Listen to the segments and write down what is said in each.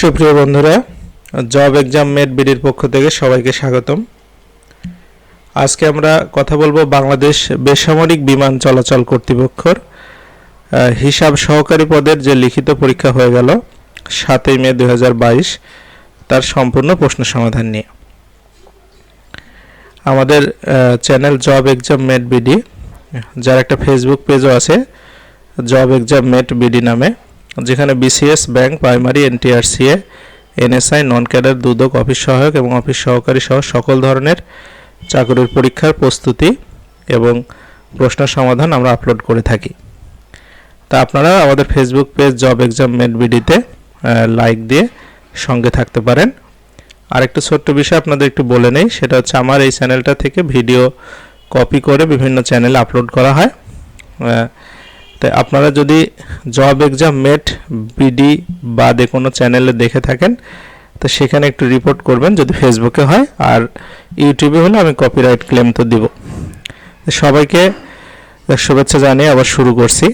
সুপ্রিয় বন্ধুরা, job exam মেট বিডির পক্ষ থেকে সবাইকে স্বাগতম। আজকে আমরা কথা বলব বাংলাদেশ বেসামরিক বিমান চলাচল কর্তৃপক্ষর হিসাব সহকারী পদের যে লিখিত পরীক্ষা হয়ে গেল সাতই মে দু হাজার বাইশ, তার সম্পূর্ণ প্রশ্ন সমাধান নিয়ে। আমাদের channel job exam mate BD যার একটা ফেসবুক পেজও আছে, জব এক্সাম মেট বিডি নামে। যেখানে BCS bank primary NTRCA NSI non cadre দুদক অফিস সহায়ক এবং অফিস সহকারী সহ সকল ধরনের চাকরির পরীক্ষার প্রস্তুতি এবং প্রশ্ন সমাধান আমরা আপলোড করে থাকি। তা আপনারা আমাদের Facebook page job exam mate বিডিতে like দিয়ে সঙ্গে থাকতে পারেন। আরেকটা ছোট্ট বিষয় আপনাদের একটু বলে নেই, সেটা হচ্ছে আমার এই চ্যানেলটা থেকে ভিডিও কপি করে বিভিন্ন চ্যানেলে আপলোড করা হয়। তাই আপনারা যদি জব এক্সাম মেট বিডি বাদে কোনো চ্যানেলে দেখে থাকেন, তো সেখানে একটু রিপোর্ট করবেন যদি ফেসবুকে হয়, আর ইউটিউবে হলে আমি কপিরাইট ক্লেম তো দিব। সবাইকে শুভেচ্ছা জানিয়ে আবার শুরু করছি।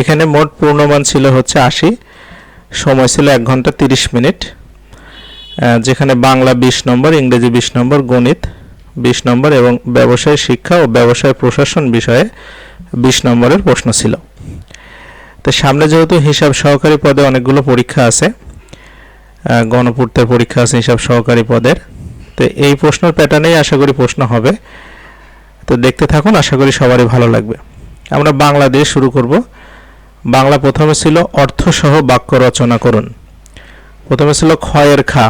এখানে মোট পূর্ণমান ছিল হচ্ছে আশি, সময় ছিল এক ঘণ্টা তিরিশ মিনিট যেখানে বাংলা বিশ নম্বর, ইংরেজি বিশ নম্বর গণিত। বিশ নম্বর এবং ব্যবসায় শিক্ষা ও ব্যবসায় প্রশাসন বিষয়ে বিশ নম্বরের প্রশ্ন ছিল। তো সামনে যেহেতু হিসাব সহকারী পদে অনেকগুলো পরীক্ষা আছে গণপূর্তের পরীক্ষা আছে হিসাব সহকারী পদের, তো এই প্রশ্নের প্যাটার্নেই আশা করি প্রশ্ন হবে। তো দেখতে থাকুন, আশা করি সবারই ভালো লাগবে। আমরা বাংলা দিয়ে শুরু করব। বাংলা প্রথমে ছিল অর্থসহ বাক্য রচনা করুন। প্রথমে ছিল ক্ষয়ের খা,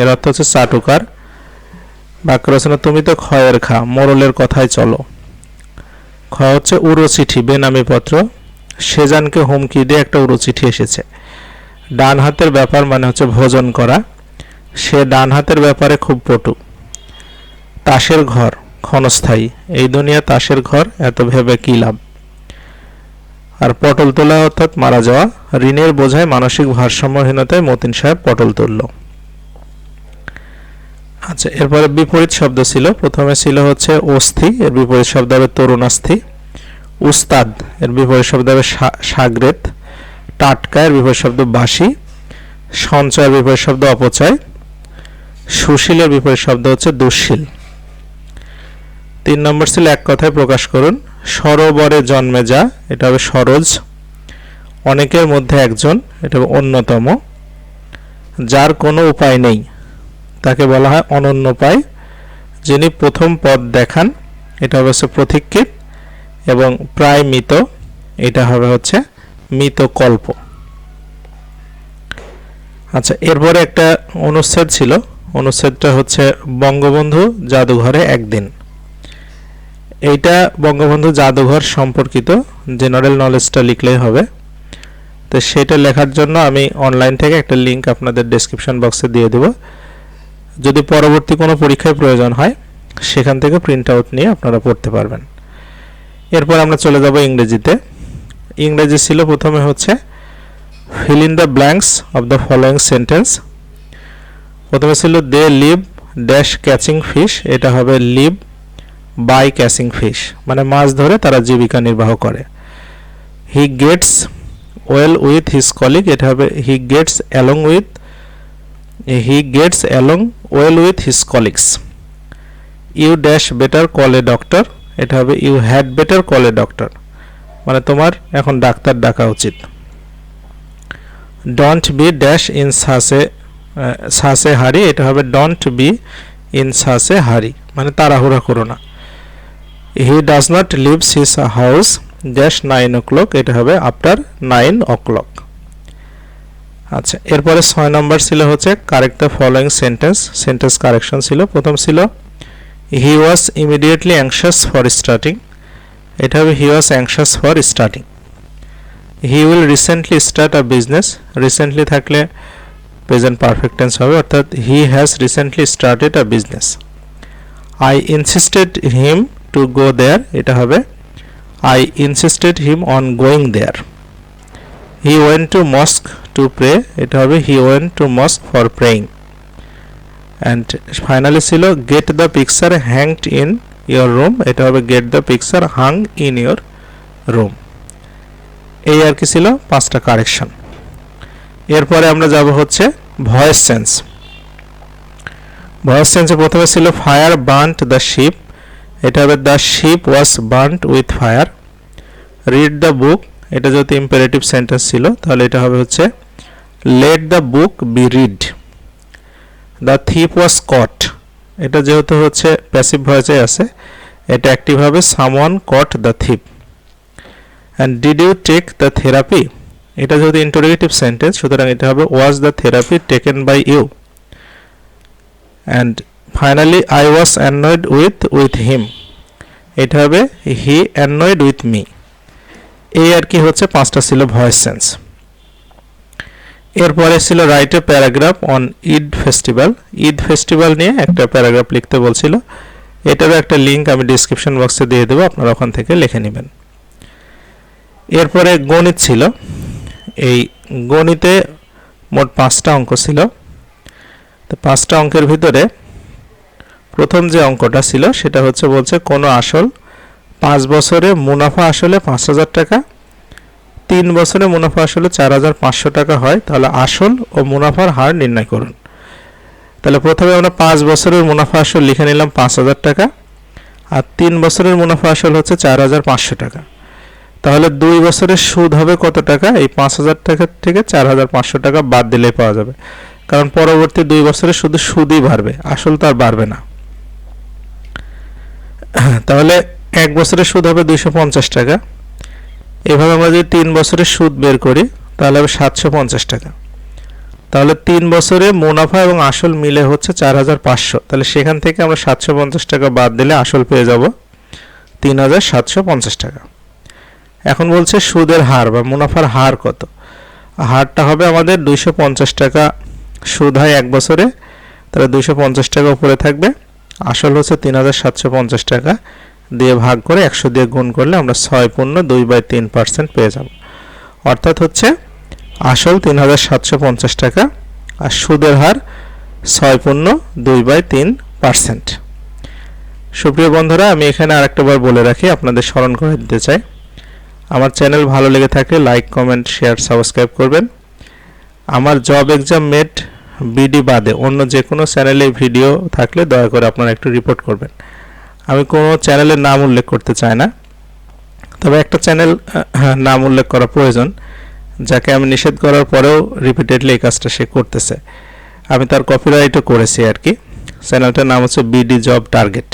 এর অর্থ হচ্ছে চাটুকার বাক্য রচনা তুমি তো ক্ষয়ের খা মোরলের কথায় চলো। খ হচ্ছে উড়ো চিঠি বেনামি পত্র। সেজানকে হুমকি দিয়ে একটা উড়ো চিঠি এসেছে। ডান হাতের ব্যাপার মানে হচ্ছে ভোজন করা। সে ডান হাতের ব্যাপারে খুব পটু। তাসের ঘর, ক্ষণস্থায়ী। এই দুনিয়া তাসের ঘর, এত ভেবে কি লাভ? আর পটল তোলা অর্থাৎ মারা যাওয়া। ঋণের বোঝায় মানসিক ভারসাম্যহীনতায় মতিন সাহেব পটল তুলল। আচ্ছা এরপরে বিপরীত শব্দ ছিল। প্রথমে ছিল হচ্ছে অস্থি, এর বিপরীত শব্দ হবে তরুণাস্থি। উস্তাদ, এর বিপরীত শব্দ হবে সাগরেত। টাটকা, এর বিপরীত শব্দ বাসি সঞ্চয়ের বিপরীত শব্দ অপচয়। সুশীলের বিপরীত শব্দ হচ্ছে দুঃশীল। তিন নম্বর ছিল এক কথায় প্রকাশ করুন। সরোবরে জন্মে যা, এটা হবে সরোজ। অনেকের মধ্যে একজন, এটা হবে অন্যতম। যার কোনো উপায় নেই। তাকে বলা হয় অনন্যপায় যিনি প্রথম পদ দেখান, এটা হবে হচ্ছে প্রতীক্ষিত, এবং প্রায় মৃত এটা হবে হচ্ছে মৃত কল্প আচ্ছা এরপরে একটা অনুচ্ছেদ ছিল, অনুচ্ছেদটা হচ্ছে বঙ্গবন্ধু জাদুঘরে একদিন। এইটা বঙ্গবন্ধু জাদুঘর সম্পর্কিত, জেনারেল নলেজটা লিখলেই হবে। তো সেটা লেখার জন্য আমি অনলাইন থেকে একটা লিংক আপনাদের ডেসক্রিপশন বক্সে দিয়ে দেবো। যদি পরবর্তী কোনো পরীক্ষায় প্রয়োজন হয়, সেখান থেকে প্রিন্ট আউট নিয়ে আপনারা পড়তে পারবেন। এরপর আমরা চলে যাব ইংরেজিতে। ইংরেজি ছিল প্রথমে হচ্ছে fill in the blanks of the following sentence প্রথমে ছিল they leave dash catching fish এটা হবে লিভ বাই ক্যাচিং ফিশ মানে মাছ ধরে তারা জীবিকা নির্বাহ করে। He gets well with his colleague এটা হবে he gets along with he gets along well with his colleagues you dash better call a doctor এটা হবে you had better call a doctor মানে তোমার এখন ডাক্তার ডাকা উচিত। Don't be dash in such such hurry এটা হবে ডন্ট বি ইন সাসে হারি মানে তাড়াহুড়া করো না। He does not leaves his house dash nine o'clock এটা হবে আফটার নাইন ও ক্লক আচ্ছা এরপরে ছয় নম্বর ছিল হচ্ছে correct the following sentence sentence correction ছিল। প্রথম ছিল he was immediately anxious for starting এটা হবে he was anxious for starting he will recently start a business recently থাকলে প্রেজেন্ট পারফেক্ট টেন্স হবে, অর্থাৎ he has recently started a business I insisted him to go there এটা হবে I insisted him on going there he went to mosque to pray এটা হবে he went to mosque for praying and finally ছিল get the picture hanged in your room এটা হবে get the picture hung in your room এই আর কি ছিল? পাঁচটা কারেকশন এরপরে আমরা যাব হচ্ছে ভয়েস সেন্স ভয়েস সেন্সে প্রথমে ছিল ফায়ার বান্ট দ্য শিপ এটা হবে the ship was burnt with fire read the book এটা যেহেতু ইম্পারেটিভ সেন্টেন্স ছিল, তাহলে এটা হবে হচ্ছে let the book be read the thief was caught এটা যেহেতু হচ্ছে প্যাসিভ ভয়েসে আছে, এটা অ্যাক্টিভ হবে someone caught the thief and did you take the therapy এটা যেহেতু ইন্টারোগেটিভ সেন্টেন্স সুতরাং এটা হবে was the therapy taken by you and finally I was annoyed with with him এটা হবে হি অ্যানয়েড উইথ মি এই আর কি হচ্ছে, পাঁচটা ছিল ভয়েস সেন্স। এরপরে ছিল write paragraph on Eid festival. Eid festival নিয়ে একটা প্যারাগ্রাফ লিখতে বলছিল। এটারও একটা লিঙ্ক আমি ডিসক্রিপশন বক্সে দিয়ে দেবো, আপনারা ওখান থেকে লিখে নেবেন। এরপরে গণিত ছিল। এই গণিতে মোট পাঁচটা অঙ্ক ছিল। তো পাঁচটা অঙ্কের ভিতরে প্রথম যে অঙ্কটা ছিল, সেটা হচ্ছে বলছে কোনো আসল পাঁচ বছরে মুনাফা আসলে পাঁচ হাজার টাকা, তিন বছরে মুনাফা আসলে চার হাজার পাঁচশো টাকা হয়, তাহলে আসল ও মুনাফার হার নির্ণয় করুন। তাহলে প্রথমে আমরা পাঁচ বছরের মুনাফা আসল লিখে নিলাম পাঁচ হাজার টাকা, আর তিন বছরের মুনাফা আসল হচ্ছে চার হাজার পাঁচশো টাকা। তাহলে দুই বছরের সুদ হবে কত টাকা? এই পাঁচ হাজার টাকা থেকে চার হাজার পাঁচশো টাকা বাদ দিলেই পাওয়া যাবে। কারণ পরবর্তী দুই বছরে শুধু সুদই বাড়বে, আসল তো আর বাড়বে না। তাহলে এক বছরের সুদ হবে দুইশো পঞ্চাশ টাকা। এভাবে আমরা যদি তিন বছরের সুদ বের করি, তাহলে হবে সাতশো পঞ্চাশ টাকা। তাহলে তিন বছরে মুনাফা এবং আসল মিলে হচ্ছে চার হাজার পাঁচশো। তাহলে সেখান থেকে আমরা সাতশো পঞ্চাশ টাকা বাদ দিলে আসল পেয়ে যাব তিন হাজার সাতশো পঞ্চাশ টাকা। এখন বলছে সুদের হার বা মুনাফার হার কত? হারটা হবে আমাদের দুইশো পঞ্চাশ টাকা সুদ হয় এক বছরে, তাহলে দুইশো পঞ্চাশ টাকা উপরে থাকবে। আসল হচ্ছে তিন হাজার সাতশো পঞ্চাশ টাকা। দিয়ে ভাগ করে একশো দিয়ে গুণ করলে আমরা ছয় পূর্ণ দুই বাই তিন পার্সেন্ট পেয়ে যাব। অর্থাৎ হচ্ছে আসল তিন হাজার সাতশো পঞ্চাশ টাকা আর সুদের হার ছয় পূর্ণ দুই বাই তিন পার্সেন্ট। সুপ্রিয় বন্ধুরা, আমি এখানে আরেকটা বার বলে রাখি, আপনাদের স্মরণ করে দিতে চাই। আমার চ্যানেল ভালো লেগে থাকলে লাইক, কমেন্ট, শেয়ার, সাবস্ক্রাইব করবেন। আমার জব এক্সাম মেট বিডি বাদে অন্য যে কোনো চ্যানেলে ভিডিও থাকলে দয়া করে আপনারা একটু রিপোর্ট করবেন। আমি কোনো চ্যানেলের নাম উল্লেখ করতে চাই না। তবে একটা চ্যানেল নাম উল্লেখ করা প্রয়োজন, যাকে আমি নিষেধ করার পরেও রিপিটেডলি এই কাজটা সে করতেছে। আমি তার কপিরাইটও করেছি আর কি। চ্যানেলটার নাম হচ্ছে বিডি জব টার্গেট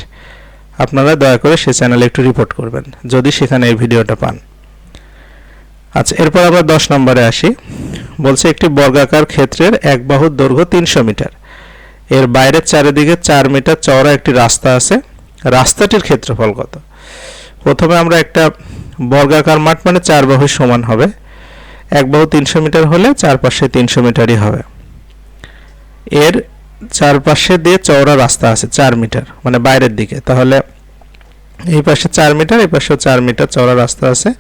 আপনারা দয়া করে সে চ্যানেলে একটু রিপোর্ট করবেন, যদি সেখানে এই ভিডিওটা পান। আচ্ছা এরপর আবার দশ নম্বরে আসি। বলছে, একটি বর্গাকার ক্ষেত্রের এক বাহুর দৈর্ঘ্য তিনশো মিটার। এর বাইরের চারিদিকে চার মিটার চওড়া একটি রাস্তা আছে। রাস্তাটির ক্ষেত্রফল কত? প্রথমে আমরা একটা বর্গাকার মাঠ মানে চার বাহু সমান হবে। এক বাহু তিনশো মিটার হলে চারপাশে তিনশো মিটারই হবে। এর চারপাশে দিয়ে চওড়া রাস্তা আছে, চার মিটার মানে বাইরের দিকে। তাহলে এই পাশে চার মিটার, এই পাশেও চার মিটার চওড়া রাস্তা আছে।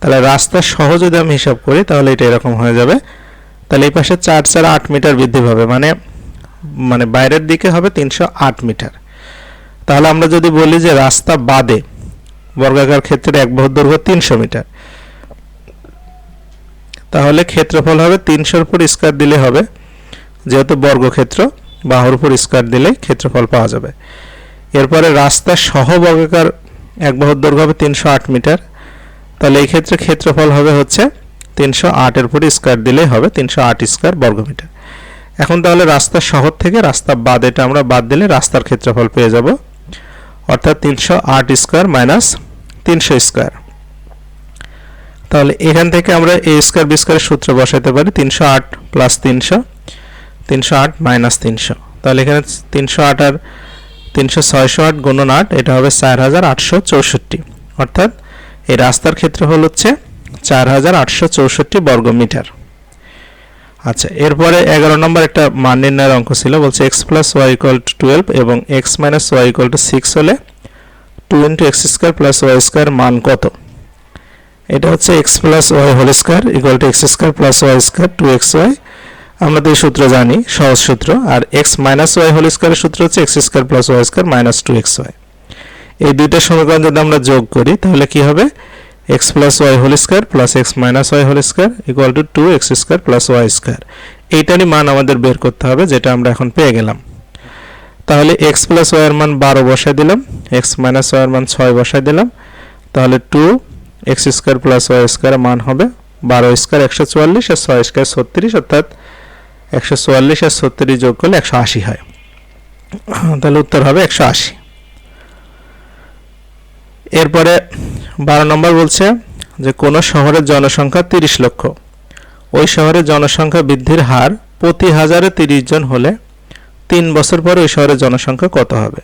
তাহলে রাস্তা সহ যদি আমি হিসাব করি, তাহলে এটা এরকম হয়ে যাবে। তাহলে এই পাশে চার চার আট মিটার বৃদ্ধি পাবে মানে মানে বাইরের দিকে হবে তিনশো আট মিটার। তাহলে আমরা যদি বলি যে রাস্তা বাদে বর্গাকার ক্ষেত্রে এক বহু দৈর্ঘ্য তিনশো মিটার, তাহলে ক্ষেত্রফল হবে তিনশোর উপর স্কোয়ার দিলে হবে, যেহেতু বর্গক্ষেত্র, বাহুর উপর স্কোয়ার দিলে ক্ষেত্রফল পাওয়া যাবে। এরপরে রাস্তা সহ বর্গাকার এক বাহুর দৈর্ঘ্য হবে তিনশো আট মিটার, তাহলে এই ক্ষেত্রে ক্ষেত্রফল হবে হচ্ছে তিনশো আটের উপর স্কোয়ার দিলেই হবে তিনশো আট স্কোয়ার বর্গমিটার। এখন তাহলে রাস্তা শহর থেকে রাস্তা বাদ এটা আমরা বাদ দিলে রাস্তার ক্ষেত্রফল পেয়ে যাব অর্থাৎ তিনশো আট স্কোয়ার মাইনাস তিনশো স্কোয়ার। তাহলে এখান থেকে আমরা এ স্কোয়ার বি স্কোয়ারের সূত্র বসাতে পারি, তিনশো আট প্লাস তিনশো তিনশো আট মাইনাস তিনশো। তাহলে এখানে তিনশো আট আর তিনশো ছয়শো আট গুণন আট, এটা হবে চার হাজার আটশো চৌষট্টি। অর্থাৎ এই রাস্তার ক্ষেত্রফল হচ্ছে চার হাজার আটশো চৌষট্টি বর্গ মিটার আচ্ছা এরপরে এগারো নম্বর একটা মান নির্ণয়ের অঙ্ক ছিল, বলছে x plus y equal to twelve এবং x minus y equal to six হলে two into x square plus y square মান কত? এটা হচ্ছে x plus y whole square equal to x square plus y square two x y আমরা তো এই সূত্র জানি, সহজ সূত্র, আর এক্স মাইনাস ওয়াই হোল স্কোয়ারের সূত্র হচ্ছে x square plus y square minus two x y এই দুইটা সমীকরণ যদি আমরা যোগ করি, তাহলে কি হবে? X plus y whole square plus x minus y whole square equal to two x square plus y square এইটারই মান আমাদের বের করতে হবে, যেটা আমরা এখন পেয়ে গেলাম। তাহলে এক্স প্লাস ওয়াইয়ের মান বারো বসাই দিলাম এক্স মাইনাস ওয়াইয়ের মান ছয় বসাই দিলাম। তাহলে two x square plus y স্কোয়ারের মান হবে বারো স্কোয়ার একশো চুয়াল্লিশ আর ছয় স্কোয়ার ছত্রিশ, অর্থাৎ একশো চুয়াল্লিশ আর ছত্রিশ যোগ করলে একশো আশি হয়। তাহলে উত্তর হবে একশো আশি। এরপরে বারো নম্বর বলছে যে, কোনো শহরের জনসংখ্যা তিরিশ লক্ষ। ওই শহরের জনসংখ্যা বৃদ্ধির হার প্রতি হাজারে তিরিশ জন হলে তিন বছর পরে ওই শহরের জনসংখ্যা কত হবে?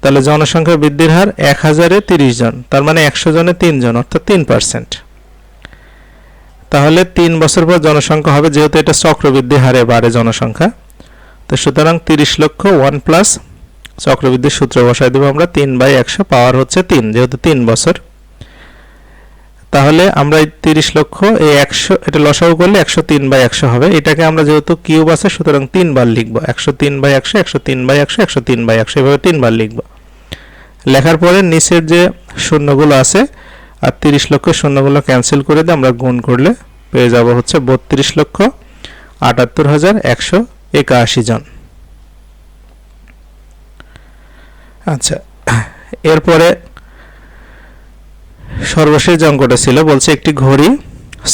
তাহলে জনসংখ্যা বৃদ্ধির হার এক হাজারে তিরিশ জন, তার মানে একশো জনে তিনজন অর্থাৎ তিন পার্সেন্ট। তাহলে তিন বছর পর জনসংখ্যা হবে, যেহেতু এটা চক্রবৃদ্ধি হারে বাড়ে জনসংখ্যা, তো সুতরাং তিরিশ লক্ষ ওয়ান প্লাস চক্রবৃদ্ধির সূত্র বসাই দেবো আমরা তিন বাই একশো, পাওয়ার হচ্ছে তিন, যেহেতু তিন বছর। তাহলে আমরা এই তিরিশ লক্ষ, এই একশো, এটা লসাগু করলে একশো তিন বাই একশো হবে। এটাকে আমরা যেহেতু কিউব আছে, সুতরাং তিনবার লিখব। একশো তিন বাই একশো একশো তিন বাই একশো একশো তিন বাই একশো, এভাবে তিনবার লিখব। লেখার পরে নিচের যে শূন্যগুলো আছে, আর তিরিশ লক্ষ শূন্যগুলো ক্যান্সেল করে দিয়ে আমরা গুণ করলে পেয়ে যাব হচ্ছে বত্রিশ লক্ষ আটাত্তর হাজার একশো একাশি জন। আচ্ছা এরপরে সর্বশেষ যে অঙ্কটা ছিল, বলছে একটি ঘড়ি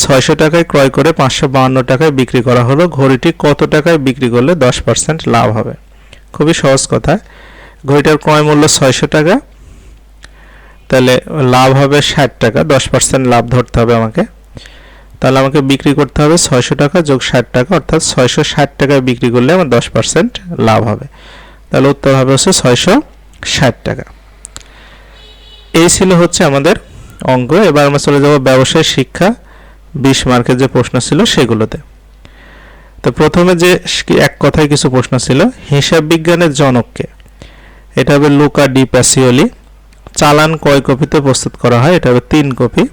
ছয়শো টাকায় ক্রয় করে পাঁচশো বাহান্ন টাকায় বিক্রি করা হলো। ঘড়িটি কত টাকায় বিক্রি করলে দশ পার্সেন্ট লাভ হবে? খুবই সহজ কথা। ঘড়িটার ক্রয় মূল্য ছয়শো টাকা, তাহলে লাভ হবে ষাট টাকা, দশ পার্সেন্ট লাভ ধরতে হবে আমাকে। তাহলে আমাকে বিক্রি করতে হবে ছয়শো টাকা যোগ ষাট টাকা, অর্থাৎ ছয়শো ষাট টাকায় বিক্রি করলে আমার দশ পার্সেন্ট লাভ হবে। তাহলে উত্তর হবে হচ্ছে ছয়শো ষাট টাকা। এই ছিল হচ্ছে আমাদের অঙ্ক। এবার আমরা চলে যাব ব্যবসায় শিক্ষা। বিশ মার্কের যে প্রশ্ন ছিল সেগুলোতে। তো প্রথমে যে এক কথায় কিছু প্রশ্ন ছিল, হিসাব বিজ্ঞানের জনককে। এটা হবে লুকা ডি প্যাসিওলি। চালান কয় কপিতে প্রস্তুত করা হয়? এটা হবে তিন কপি।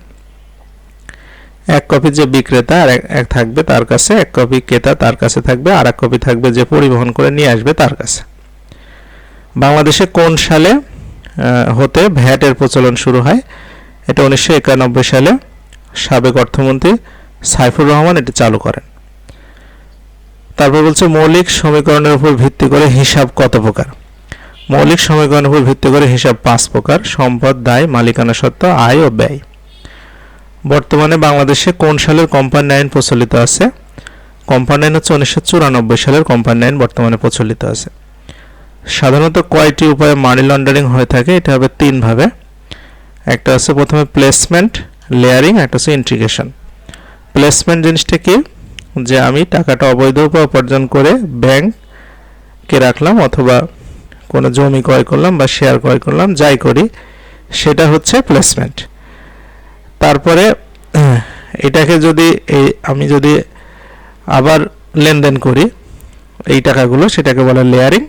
এক কপি যে বিক্রেতা আর এক থাকবে তার কাছে, এক কপি ক্রেতা তার কাছে থাকবে, আর এক কপি থাকবে যে পরিবহন করে নিয়ে আসবে তার কাছে। বাংলাদেশে কোন সালে হতে ভ্যাটের প্রচলন শুরু হয়? এটা উনিশশো একানব্বই সালে সাবেক অর্থমন্ত্রী সাইফুর রহমান এটি চালু করেন। তারপর বলছে মৌলিক সমীকরণের উপর ভিত্তি করে হিসাব কত প্রকার? মৌলিক সমীকরণের উপর ভিত্তি করে হিসাব পাঁচ প্রকার, সম্পদ, দায়, মালিকানা সত্ত্ব, আয় ও ব্যয়। বর্তমানে বাংলাদেশে কোন সালের কোম্পানি আইন প্রচলিত আছে? কোম্পানি আইন হচ্ছে উনিশশো চুরানব্বই সালের কোম্পানি আইন বর্তমানে প্রচলিত আছে। সাধারণত কয়টি উপায়ে মানি লন্ডারিং হয়ে থাকে? এটা হবে তিনভাবে একটা হচ্ছে প্রথমে প্লেসমেন্ট লেয়ারিং একটা হচ্ছে ইন্ট্রিগেশন প্লেসমেন্ট জিনিসটা কি? যে আমি টাকাটা অবৈধ উপায় উপার্জন করে ব্যাংকে রাখলাম অথবা কোনো জমি ক্রয় করলাম বা শেয়ার ক্রয় করলাম, যাই করি, সেটা হচ্ছে প্লেসমেন্ট তারপরে, এটাকে যদি এই, আমি যদি আবার লেনদেন করি, এই টাকাগুলো, সেটাকে বলে লেয়ারিং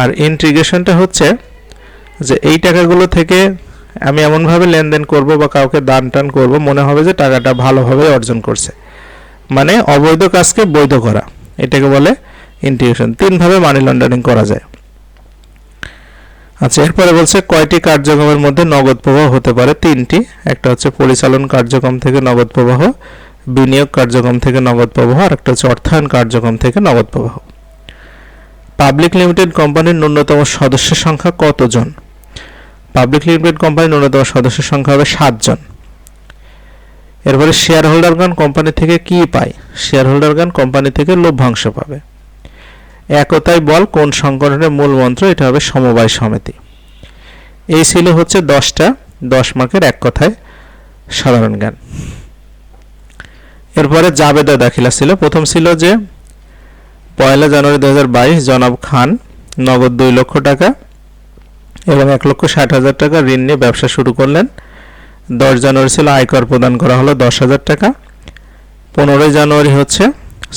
আর ইন্ট্রিগেশনটা হচ্ছে যে এই টাকাগুলো থেকে আমি এমনভাবে লেনদেন করব বা কাউকে দান টান করব, মনে হবে যে টাকাটা ভালোভাবে অর্জন করছে। মানে অবৈধ কাজকে বৈধ করা, এটাকে বলে ইন্টিগ্রেশন তিনভাবে মানি লন্ডারিং করা যায়। আচ্ছা এরপরে বলছে কয়টি কার্যক্রমের মধ্যে নগদ প্রবাহ হতে পারে? তিনটি। একটা হচ্ছে পরিচালন কার্যক্রম থেকে নগদ প্রবাহ, বিনিয়োগ কার্যক্রম থেকে নগদ প্রবাহ, আর একটা হচ্ছে অর্থায়ন কার্যক্রম থেকে নগদ প্রবাহ। পাবলিক লিমিটেড কোম্পানির ন্যূনতম সদস্যের সংখ্যা কতজন? পাবলিক লিমিটেড কোম্পানির ন্যূনতম সদস্যের সংখ্যা হবে সাতজন। এরপরে শেয়ার হোল্ডারগণ কোম্পানি থেকে কি পায়? শেয়ার হোল্ডারগণ কোম্পানি থেকে লভ্যাংশ পাবে। একতাই বল কোন সংগঠনের মূল মন্ত্র, এটা হবে সমবায় সমিতি। এই ছিল হচ্ছে দশটা, দশ মার্কের এক কথায় সাধারণ জ্ঞান। এরপরে জাবেদা দাখিলা ছিল। প্রথম ছিল যে পয়লা জানুয়ারি দু হাজার বাইশ জনাব খান নগদ দুই লক্ষ টাকা এবং এক লক্ষ ষাট হাজার টাকা ঋণ নিয়ে ব্যবসা শুরু করলেন। দশ জানুয়ারি ছিল আয়কর প্রদান করা হলো দশ হাজার টাকা। পনেরোই জানুয়ারি হচ্ছে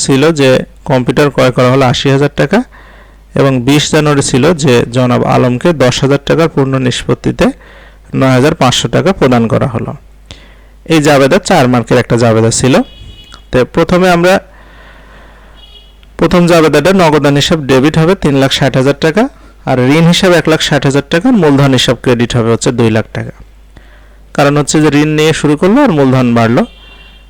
ছিল যে কম্পিউটার ক্রয় করা হলো আশি হাজার টাকা এবং বিশ জানুয়ারি ছিল যে জনাব আলমকে দশ হাজার টাকার পূর্ণ নিষ্পত্তিতে নয় হাজার পাঁচশো টাকা প্রদান করা হলো। এই জাবেদা চার মার্কের একটা জাবেদা ছিল। তো প্রথমে আমরা প্রথম জাবেদাটা নগদান হিসাব ডেবিট হবে তিন লাখ ষাট হাজার টাকা আর ঋণ হিসাবে এক লাখ ষাট হাজার টাকা মূলধন হিসাব ক্রেডিট হবে হচ্ছে দুই লাখ টাকা। কারণ হচ্ছে যে ঋণ নিয়ে শুরু করল আর মূলধন বাড়লো।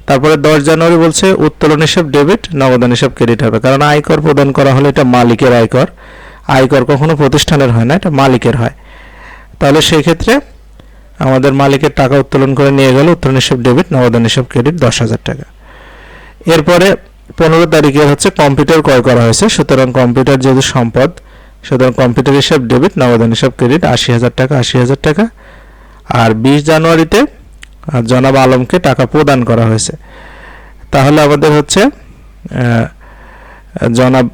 তারপরে দশ জানুয়ারি বলছে উত্তোলন হিসাব ডেবিট নগদান হিসাব ক্রেডিট হবে। কারণ আয়কর প্রদান করা হলে এটা মালিকের আয়কর। আয়কর কখনো প্রতিষ্ঠানের হয় না, এটা মালিকের হয়। তাহলে সেই ক্ষেত্রে আমাদের মালিকের টাকা উত্তোলন করে নিয়ে গেল উত্তোলন হিসাব ডেবিট নগদান হিসাব ক্রেডিট দশ হাজার টাকা। এরপরে পনেরো তারিখে হচ্ছে কম্পিউটার ক্রয় করা হয়েছে। সুতরাং কম্পিউটার যেহেতু সম্পদ, সুতরাং কম্পিউটার হিসাব ডেবিট নগদান হিসাব ক্রেডিট আশি হাজার টাকা, আশি হাজার টাকা। আর বিশ জানুয়ারিতে জনাব আলমকে টাকা প্রদান করা হয়েছে। তাহলে আমাদের হচ্ছে জনাব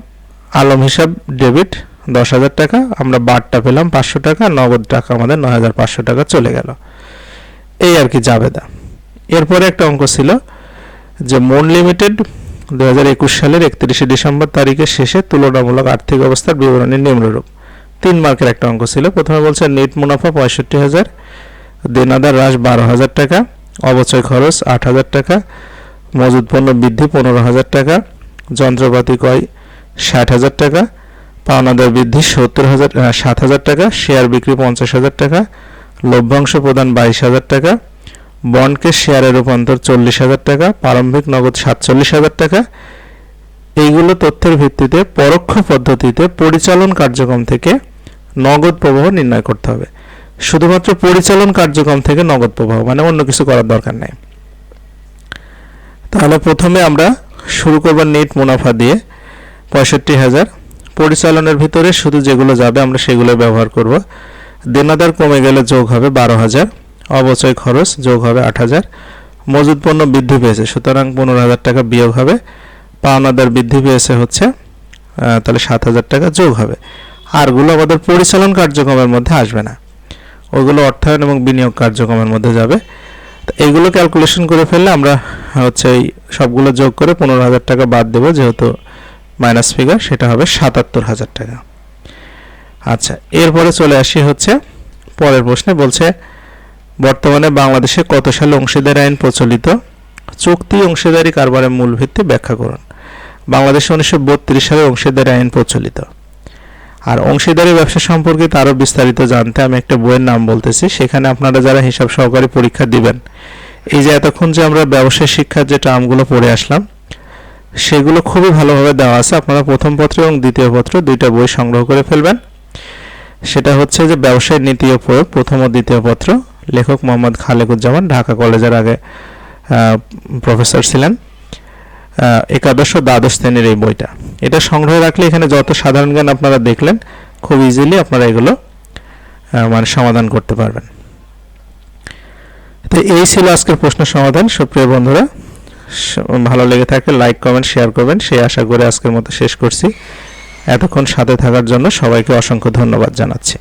আলম হিসাব ডেবিট দশ হাজার টাকা, আমরা বারটা পেলাম পাঁচশো টাকা, নগদ টাকা আমাদের নয় হাজার পাঁচশো টাকা চলে গেল। এই আর কি জাবেদা। এরপরে একটা অঙ্ক ছিল যে মন লিমিটেড দু হাজার একুশ সালের একত্রিশে ডিসেম্বর তারিখের শেষে তুলনামূলক আর্থিক অবস্থার বিবরণী নিম্নরূপ। তিন মার্কের একটা অঙ্ক ছিল। প্রথমে বলছে নেট মুনাফা পঁয়ষট্টি হাজার, দেনাদার হ্রাস বারো হাজার টাকা, অবচয় খরচ আট হাজার টাকা মজুদ পণ্য বৃদ্ধি পনেরো হাজার টাকা, যন্ত্রপাতি ক্রয় ষাট হাজার টাকা পাওনাদার বৃদ্ধি সত্তর হাজার সাত হাজার টাকা, শেয়ার বিক্রি পঞ্চাশ হাজার টাকা, লভ্যাংশ প্রদান বাইশ হাজার টাকা বন্ডকে শেয়ারে রূপান্তর চল্লিশ হাজার টাকা, প্রারম্ভিক নগদ সাতচল্লিশ হাজার টাকা। এইগুলো তথ্যের ভিত্তিতে পরোক্ষ পদ্ধতিতে পরিচালন কার্যক্রম থেকে নগদ প্রবাহ নির্ণয় করতে হবে। শুধুমাত্র পরিচালন কার্যক্রম থেকে নগদ প্রবাহ মানে অন্য কিছু করার দরকার নেই। তাহলে প্রথমে আমরা শুরু করব নেট মুনাফা দিয়ে পঁয়ষট্টি হাজার। পরিচালনের ভিতরে শুধু যেগুলো যাবে আমরা সেগুলো ব্যবহার করব। দেনাদার কমে গেলে যোগ হবে বারো হাজার। অবচয় খরচ যোগ হবে আট হাজার। মজুদ পণ্য বৃদ্ধি পেয়েছে, সুতরাং পনেরো হাজার টাকা বিয়োগ হবে। পাওনাদার বৃদ্ধি পেয়েছে হচ্ছে তাহলে সাত হাজার টাকা যোগ হবে। আরগুলো আমাদের পরিচালন কার্যক্রমের মধ্যে আসবে না। ওগুলো অর্থায়ন এবং বিনিয়োগ কার্যক্রমের মধ্যে যাবে। তো এইগুলো ক্যালকুলেশন করে ফেললে আমরা হচ্ছে এই সবগুলো যোগ করে পনেরো হাজার টাকা বাদ দেবো, যেহেতু মাইনাস ফিগার সেটা হবে সাতাত্তর হাজার টাকা। আচ্ছা এরপরে চলে আসি হচ্ছে, পরের প্রশ্নে বলছে বর্তমানে বাংলাদেশে কত সালে অংশীদার আইন প্রচলিত? চুক্তি অংশীদারি কারবারের মূল ভিত্তি ব্যাখ্যা করুন। বাংলাদেশে উনিশশো বত্রিশ সালে অংশীদারি আইন প্রচলিত। আর অংশীদারি ব্যবসা সম্পর্কে আরও বিস্তারিত জানতে আমি একটা বইয়ের নাম বলতেছি, সেখানে আপনারা যারা হিসাব সহকারী পরীক্ষা দিবেন, এই যে এতক্ষণ যে আমরা ব্যবসায় শিক্ষার যে টার্মগুলো পড়ে আসলাম, সেগুলো খুবই ভালোভাবে দেওয়া আছে। আপনারা প্রথম পত্র এবং দ্বিতীয় পত্র দুইটা বই সংগ্রহ করে ফেলবেন। সেটা হচ্ছে যে ব্যবসায় নীতি ও প্রয়োগ, প্রথম ও দ্বিতীয় পত্র। লেখক মোহাম্মদ খালেকুজ্জামান ঢাকা কলেজের আগে প্রফেসর ছিলেন। একাদশ ও দ্বাদশ শ্রেণির এই বইটা। এটা সংগ্রহে রাখলে এখানে যত সাধারণ জ্ঞান আপনারা দেখলেন, খুব ইজিলি আপনারা এগুলো মানে সমাধান করতে পারবেন। তো এই ছিল আজকের প্রশ্ন সমাধান। সুপ্রিয় বন্ধুরা ভালো লেগে থাকে লাইক কমেন্ট শেয়ার করবেন। সেই আশা করে আজকের মতো শেষ করছি। এতক্ষণ সাথে থাকার জন্য সবাইকে অসংখ্য ধন্যবাদ জানাচ্ছি।